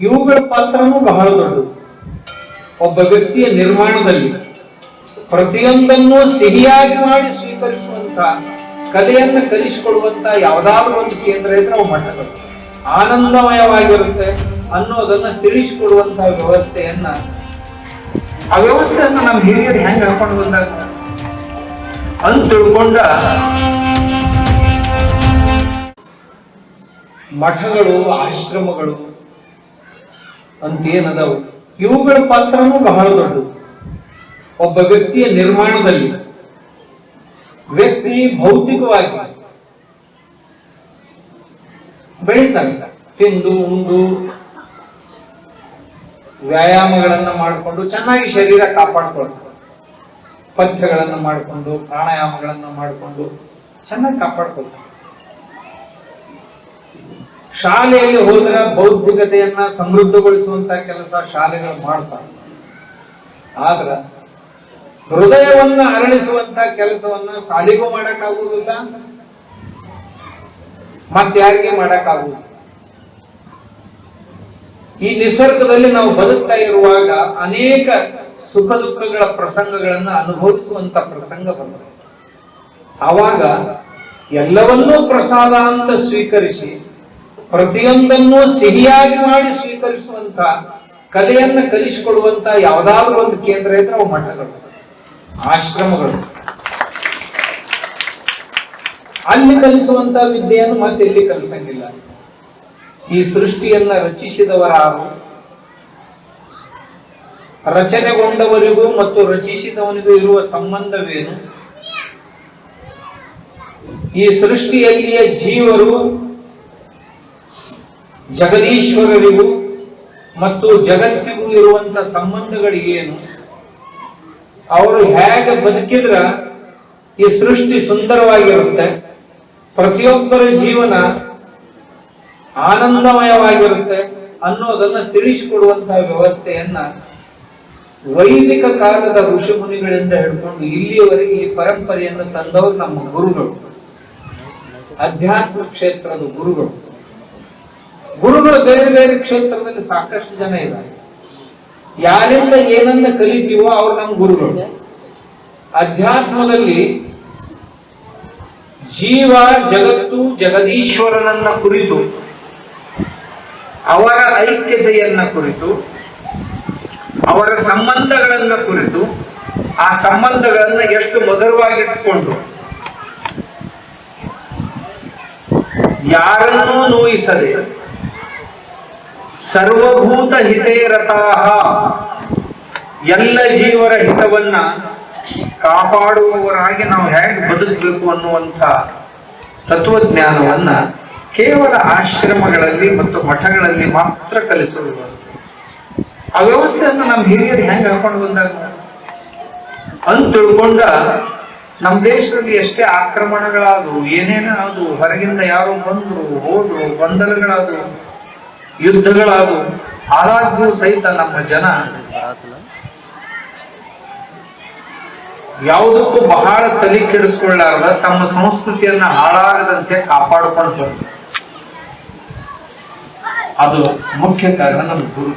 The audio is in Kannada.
ಇವುಗಳ ಪಾತ್ರನೂ ಬಹಳ ದೊಡ್ಡದು. ಒಬ್ಬ ವ್ಯಕ್ತಿಯ ನಿರ್ಮಾಣದಲ್ಲಿ ಪ್ರತಿಯೊಂದನ್ನು ಸಿಹಿಯಾಗಿ ಮಾಡಿ ಸ್ವೀಕರಿಸುವಂತ ಕಲೆಯನ್ನ ಕಲಿಸಿಕೊಳ್ಳುವಂತ ಯಾವ್ದಾದ್ರು ಒಂದು ಕೇಂದ್ರ ಇದ್ರೆ ಅವು ಮಠಗಳು ಆನಂದಮಯವಾಗಿರುತ್ತೆ ಅನ್ನೋದನ್ನ ತಿಳಿಸಿಕೊಡುವಂತ ವ್ಯವಸ್ಥೆಯನ್ನ. ಆ ವ್ಯವಸ್ಥೆಯನ್ನ ನಮ್ಮ ಹಿರಿಯರು ಹೆಂಗ್ ಹಾಕೊಂಡು ಬಂದಾಗ, ಅಂತ ತಿಳ್ಕೊಂಡ ಮಠಗಳು, ಆಶ್ರಮಗಳು ಅಂತೇನದವು? ಇವುಗಳ ಪಾತ್ರನೂ ಬಹಳ ದೊಡ್ಡದು. ಒಬ್ಬ ವ್ಯಕ್ತಿಯ ನಿರ್ಮಾಣದಲ್ಲಿ, ವ್ಯಕ್ತಿ ಭೌತಿಕವಾಗಿ ಬೆಳೀತಾನೆ. ತಿಂದು, ಉಂಡು, ವ್ಯಾಯಾಮಗಳನ್ನ ಮಾಡಿಕೊಂಡು ಚೆನ್ನಾಗಿ ಶರೀರ ಕಾಪಾಡಿಕೊಳ್ತಾನೆ. ಪಥ್ಯಗಳನ್ನು ಮಾಡಿಕೊಂಡು, ಪ್ರಾಣಾಯಾಮಗಳನ್ನು ಮಾಡಿಕೊಂಡು ಚೆನ್ನಾಗಿ ಕಾಪಾಡ್ಕೊಳ್ತಾರೆ ಶಾಲೆಯಲ್ಲಿ ಹೋದ್ರೆ ಬೌದ್ಧಿಕತೆಯನ್ನ ಸಮೃದ್ಧಗೊಳಿಸುವಂತ ಕೆಲಸ ಶಾಲೆಗಳು ಮಾಡ್ತಾರೆ. ಆದ್ರ ಹೃದಯವನ್ನ ಅರಳಿಸುವಂತ ಕೆಲಸವನ್ನ ಶಾಲೆಗೂ ಮಾಡಕ್ಕಾಗುವುದಿಲ್ಲ ಮತ್ತಾರಿಗೆ ಮಾಡಕ್ಕಾಗುವುದಿಲ್ಲ. ಈ ನಿಸರ್ಗದಲ್ಲಿ ನಾವು ಬದುಕ್ತಾ ಇರುವಾಗ ಅನೇಕ ಸುಖ ದುಃಖಗಳ ಪ್ರಸಂಗಗಳನ್ನ ಅನುಭವಿಸುವಂತ ಪ್ರಸಂಗ ಬಂದ ಆವಾಗ ಎಲ್ಲವನ್ನೂ ಪ್ರಸಾದ ಅಂತ ಸ್ವೀಕರಿಸಿ ಪ್ರತಿಯೊಂದನ್ನು ಸಿಹಿಯಾಗಿ ಮಾಡಿ ಸ್ವೀಕರಿಸುವಂತ, ಕಲೆಯನ್ನ ಕಲಿಸಿಕೊಡುವಂತ ಯಾವ್ದಾದ್ರು ಒಂದು ಕೇಂದ್ರ ಇದ್ರೆ ಅವು ಮಠಗಳು ಆಶ್ರಮಗಳು. ಅಲ್ಲಿ ಕಲಿಸುವಂತ ವಿದ್ಯೆಯನ್ನು ಮತ್ತೆ ಇಲ್ಲಿ ಕಲಿಸಂಗಿಲ್ಲ. ಈ ಸೃಷ್ಟಿಯನ್ನ ರಚಿಸಿದವರಾರು, ರಚನೆಗೊಂಡವರಿಗೂ ಮತ್ತು ರಚಿಸಿದವನಿಗೂ ಇರುವ ಸಂಬಂಧವೇನು? ಈ ಸೃಷ್ಟಿಯಲ್ಲಿಯ ಜೀವರು ಜಗದೀಶ್ವರರಿಗೂ ಮತ್ತು ಜಗತ್ತಿಗೂ ಇರುವಂತ ಸಂಬಂಧಗಳು ಏನು ಅವರು ಹೇಗೆ ಬದುಕಿದ್ರ ಈ ಸೃಷ್ಟಿ ಸುಂದರವಾಗಿರುತ್ತೆ? ಪ್ರತಿಯೊಬ್ಬರ ಜೀವನ ಆನಂದಮಯವಾಗಿರುತ್ತೆ ಅನ್ನೋದನ್ನ ತಿಳಿಸಿಕೊಡುವಂತಹ ವ್ಯವಸ್ಥೆಯನ್ನ ವೈದಿಕ ಕಾಲದ ಋಷಿ ಮುನಿಗಳಿಂದ ಹಿಡ್ಕೊಂಡು ಇಲ್ಲಿಯವರೆಗೆ ಈ ಪರಂಪರೆಯನ್ನು ತಂದವರು ನಮ್ಮ ಗುರುಗಳು. ಅಧ್ಯಾತ್ಮ ಕ್ಷೇತ್ರದ ಗುರುಗಳು. ಗುರುಗಳು ಬೇರೆ ಬೇರೆ ಕ್ಷೇತ್ರದಲ್ಲಿ ಸಾಕಷ್ಟು ಜನ ಇದ್ದಾರೆ. ಯಾರಿಂದ ಏನನ್ನ ಕಲಿತೀವೋ ಅವ್ರು ನಮ್ಮ ಗುರುಗಳು. ಅಧ್ಯಾತ್ಮದಲ್ಲಿ ಜೀವ, ಜಗತ್ತು, ಜಗದೀಶ್ವರನನ್ನ ಕುರಿತು, ಅವರ ಐಕ್ಯತೆಯನ್ನ ಕುರಿತು, ಅವರ ಸಂಬಂಧಗಳನ್ನ ಕುರಿತು, ಆ ಸಂಬಂಧಗಳನ್ನ ಎಷ್ಟು ಮಧುರವಾಗಿಟ್ಟುಕೊಂಡು ಯಾರನ್ನೂ ನೋಯಿಸದೆ ಸರ್ವಭೂತ ಹಿತೇ ರತಾಹ ಎಲ್ಲ ಜೀವರ ಹಿತವನ್ನ ಕಾಪಾಡುವವರಾಗಿ ನಾವು ಹೇಗೆ ಬದುಕಬೇಕು ಅನ್ನುವಂಥ ತತ್ವಜ್ಞಾನವನ್ನ ಕೇವಲ ಆಶ್ರಮಗಳಲ್ಲಿ ಮತ್ತು ಮಠಗಳಲ್ಲಿ ಮಾತ್ರ ಕಲಿಸುವ ವ್ಯವಸ್ಥೆ. ಆ ವ್ಯವಸ್ಥೆಯನ್ನು ನಮ್ಮ ಹಿರಿಯರು ಹೆಂಗೆ ಹಾಕೊಂಡು ಬಂದಾಗ? ಅಂತ ತಿಳ್ಕೊಂಡ ನಮ್ಮ ದೇಶದಲ್ಲಿ ಎಷ್ಟೇ ಆಕ್ರಮಣಗಳಾದವು ಏನೇನೋ ಆದವು ಹೊರಗಿಂದ ಯಾರೋ ಬಂದ್ರು, ಹೋದ್ರು, ಗೊಂದಲಗಳಾದವು ಯುದ್ಧಗಳಾದವು ಆದಾಗ್ಯೂ ಸಹಿತ ನಮ್ಮ ಜನ ಯಾವುದಕ್ಕೂ ಬಹಳ ತಲೆ ಕೆಡಿಸ್ಕೊಳ್ಳಾರ್ದ ತಮ್ಮ ಸಂಸ್ಕೃತಿಯನ್ನ ಹಾಳಾಗದಂತೆ ಕಾಪಾಡಿಕೊಂಡು ಅದು ಮುಖ್ಯ ಕಾರಣ ನಮ್ಮ ಗುರು.